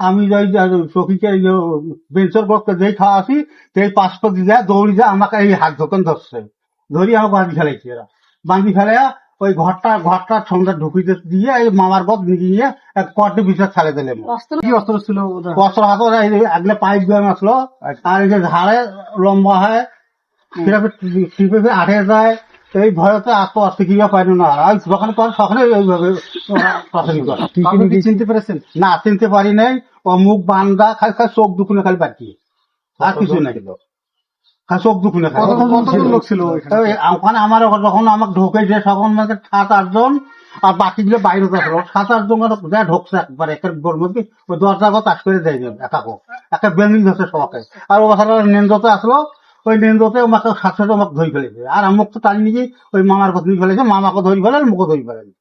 আমি যাই চকিকে বেঞ্চের বসকে যেই খাওয়া আসি সেই পাঁচটা দিয়ে যায় দৌড়ি যায় আমাকে এই হাত দোকান ধরছে। ধরি আমাকে বাঁধি ফেলাইছে এরা। বাঁধি ফেলে ওই ঘরটা ঘরটা সন্ধ্যা ঢুকিতে দিয়ে এই মামার বদ নিয়ে এক কটে বিচার ছাড়ে দিলে কি অস্ত্র ছিল হাত আগলে পাইপ দিয়ে আসলো। আচ্ছা। আর এই যে ঝাড়ে লম্বা হয় সেটা টিপে আটে যায়। এই ভয়তে পাইনি না। আর যখন করে প্রাথমিক কি চিনতে পেরেছেন? না চিনতে পারি নাই। ও মুখ বান্ধা খালি খালি চোখ দুকুনে খালি বাকি আর কিছু নাই। চোখ দুকুনে খালি। কতজন কতজন লোক ছিল ওখানে আমার যখন আমাকে ঢোকেছে তখন মানে সাত আটজন আর বাকিগুলো বাইরে সাত আটজন যা ঢুকছে একবার একের গোর মধ্যে ওই দরজা গো তাস করে দেয় একাকো। একটা বেলদিং ধরছে সবাকে আর ও সারা নেন্দতে আসলো ওই আমাকে সাথে সাথে আমাকে ধরে ফেলেছে। আর আমাকে তো টানি নিয়ে ওই মামার কথা ধরে ফেলেছে মামাকে ধরে ফেলে মুখে ধরে ফেলেছে।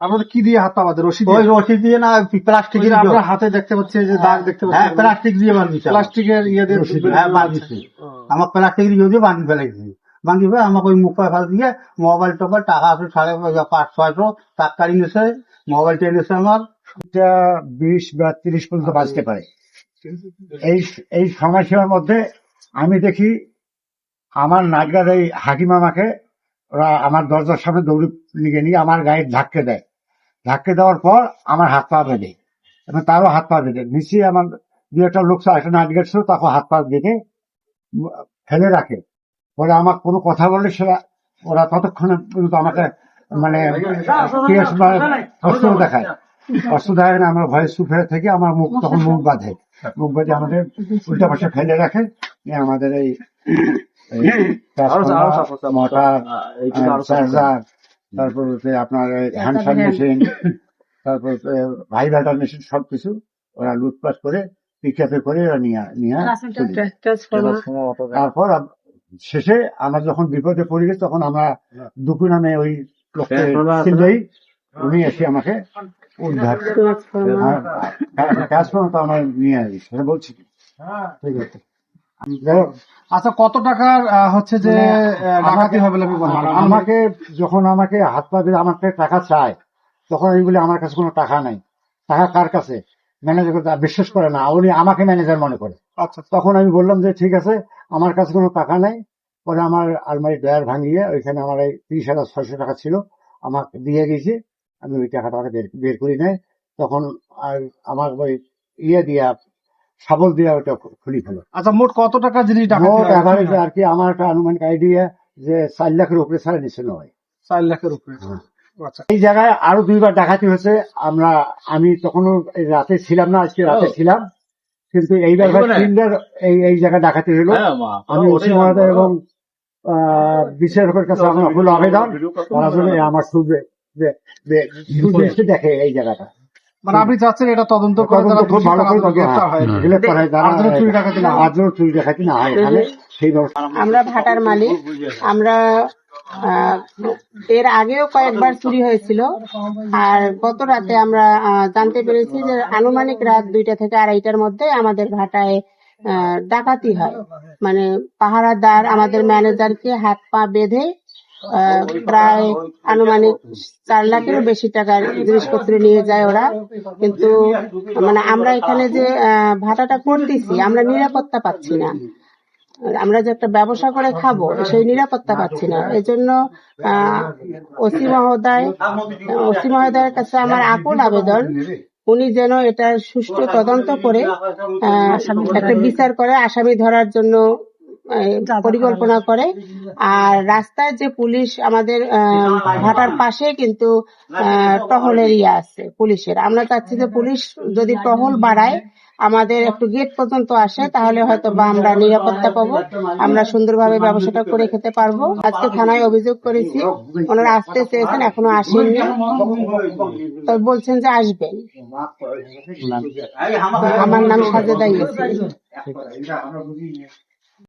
আপনাদের কি দিয়ে হাত বাঁধে রশি ওই দিয়ে রশি দিয়ে না প্লাস্টিক আপনার হাতে দেখতে পাচ্ছি যে দাগ দেখতে হ্যাঁ প্লাস্টিক দিয়ে বাঁধিছে আমাকে। প্লাস্টিকের ইয়ে দিয়ে হ্যাঁ বাঁধিছি আমার প্লাস্টিক দিয়ে দিয়ে বাঁধি ফেলাইছি বাঁধি ফেলে আমাকে ওই মুখ পায়ে ফেল দিয়ে মোবাইল টোবাইল টাকা আছে সাড়ে পাঁচ ছয়শো টাকা নিয়েছে মোবাইলটা এনেছে আমার। এটা বিশ বা তিরিশ পর্যন্ত বাজতে পারে। এই এই সময়সীমার মধ্যে আমি দেখি আমার নাগরার এই হাকিম আমাকে ওরা আমার দরজার সামনে দৌড়ে নিয়ে নিয়ে আমার গায়ে ধাক্কে দেয়। ধাক্কে দেওয়ার পর আমার হাত পা বেঁধে এবং তারও হাত পা বেঁধে। নিচে আমার দু একটা লোক একটা নাইট ছিল তাকে হাত পা বেঁধে ফেলে রাখে। পরে আমার কোনো কথা বললে সেটা ওরা ততক্ষণে পর্যন্ত আমাকে মানে কি আছে, অস্ত্র দেখায়। অস্ত্র দেখায় না আমরা ভয়ে সুফে থেকে আমার মুখ তখন মুখ বাঁধে। মুখ বাঁধে আমাদের উল্টা পাশে ফেলে রাখে। আমাদের এই মোটর চার্জার তারপর হচ্ছে আপনার হ্যান্ড মেশিন তারপর ভাই ব্যাটার মেশিন সবকিছু ওরা লুটপাট করে পিকআপে করে ওরা নিয়ে নিয়ে তারপর শেষে আমরা যখন বিপদে পড়ে গেছি তখন আমরা দুপুর নামে ওই লোককে উনি এসে আমাকে উদ্ধার ট্রান্সফর্ম তো আমার নিয়ে আসি সেটা বলছি কি? ঠিক আছে। আচ্ছা কত টাকার হচ্ছে যে মানে ডাকাতি হবে মনে? আমাকে যখন আমাকে হাত পা দিয়ে আমার টাকা চায় তখন আমি বলি আমার কাছে কোনো টাকা নাই। টাকা কার কাছে? ম্যানেজার বিশ্বাস করে না। উনি আমাকে ম্যানেজার মনে করে। আচ্ছা তখন আমি বললাম যে ঠিক আছে আমার কাছে কোনো টাকা নাই। পরে আমার আলমারি ড্রয়ার ভাঙিয়ে ওইখানে আমার এই তিরিশ হাজার ছয়শো টাকা ছিল আমাকে দিয়ে গেছে। আমি ওই টাকাটা বের বের করি নাই। তখন আর আমার ওই ইয়ে দিয়া শাবল দিয়া ওটা খুলি ফেলো। আচ্ছা মোট কত টাকা জিনিস মোট অ্যাভারেজ আর কি আমার একটা আনুমানিক আইডিয়া যে চার লাখের উপরে ছাড়া নিচে নয় চার লাখের উপরে? আচ্ছা। এই জায়গায় আরও দুইবার ডাকাতি হয়েছে। আমরা আমি তখনও এই রাতে ছিলাম না আজকে রাতে ছিলাম। কিন্তু এইবার তিনবার এই এই জায়গায় ডাকাতি হলো। আমি ওসি মহোদয় এবং বিচারকের কাছে আমার হলো আবেদন। আমার সুদৃষ্টি দেখে এই জায়গাটা। মানে আপনি চাচ্ছেন এটা তদন্ত করে তারা খুব ভালো গ্রেফতার হয়। হ্যাঁ, গ্রেফতার হয় যারা আর চুরি ডাকাতি না আর চুরি ডাকাতি না হয়। এখানে সেই আমরা ভাটার মালিক। আমরা আহ, এর আগেও কয়েকবার চুরি হয়েছিল। আর গত রাতে আমরা আহ, জানতে পেরেছি যে আনুমানিক রাত দুইটা থেকে আড়াইটার মধ্যে আমাদের ভাটায় আহ, ডাকাতি হয়। মানে পাহারাদার আমাদের ম্যানেজারকে হাত পা বেঁধে প্রায় আনুমানিক চার লাখেরও বেশি টাকার জিনিসপত্র নিয়ে যায় ওরা। কিন্তু মানে আমরা এখানে যে ভাটাটা করতেছি, আমরা নিরাপত্তা পাচ্ছি না। আমরা যে একটা ব্যবসা করে খাব, সেই নিরাপত্তা পাচ্ছি না। এই জন্য ওসি মহোদয়, ওসি মহোদয়ের কাছে আমার আকুল আবেদন, উনি যেন এটার সুষ্ঠু তদন্ত করে একটা বিচার করে আসামি ধরার জন্য পরিকল্পনা করে। আর রাস্তায় যে পুলিশ আমাদের আহ, ভাটার পাশে কিন্তু আহ, টহলের ইয়ে আছে পুলিশের। আমরা চাচ্ছি যে পুলিশ যদি টহল বাড়ায় আমাদের একটু গেট পর্যন্ত আসে তাহলে হয়তো বা আমরা নিরাপত্তা পাবো। আমরা সুন্দরভাবে ব্যবসাটা করে খেতে পারব। আজকে থানায় অভিযোগ করেছি ওনারা আসতে চেয়েছেন এখনও আসেননি। তবে বলছেন যে আসবেন। আমার নাম সাজেদা ইয়েসিন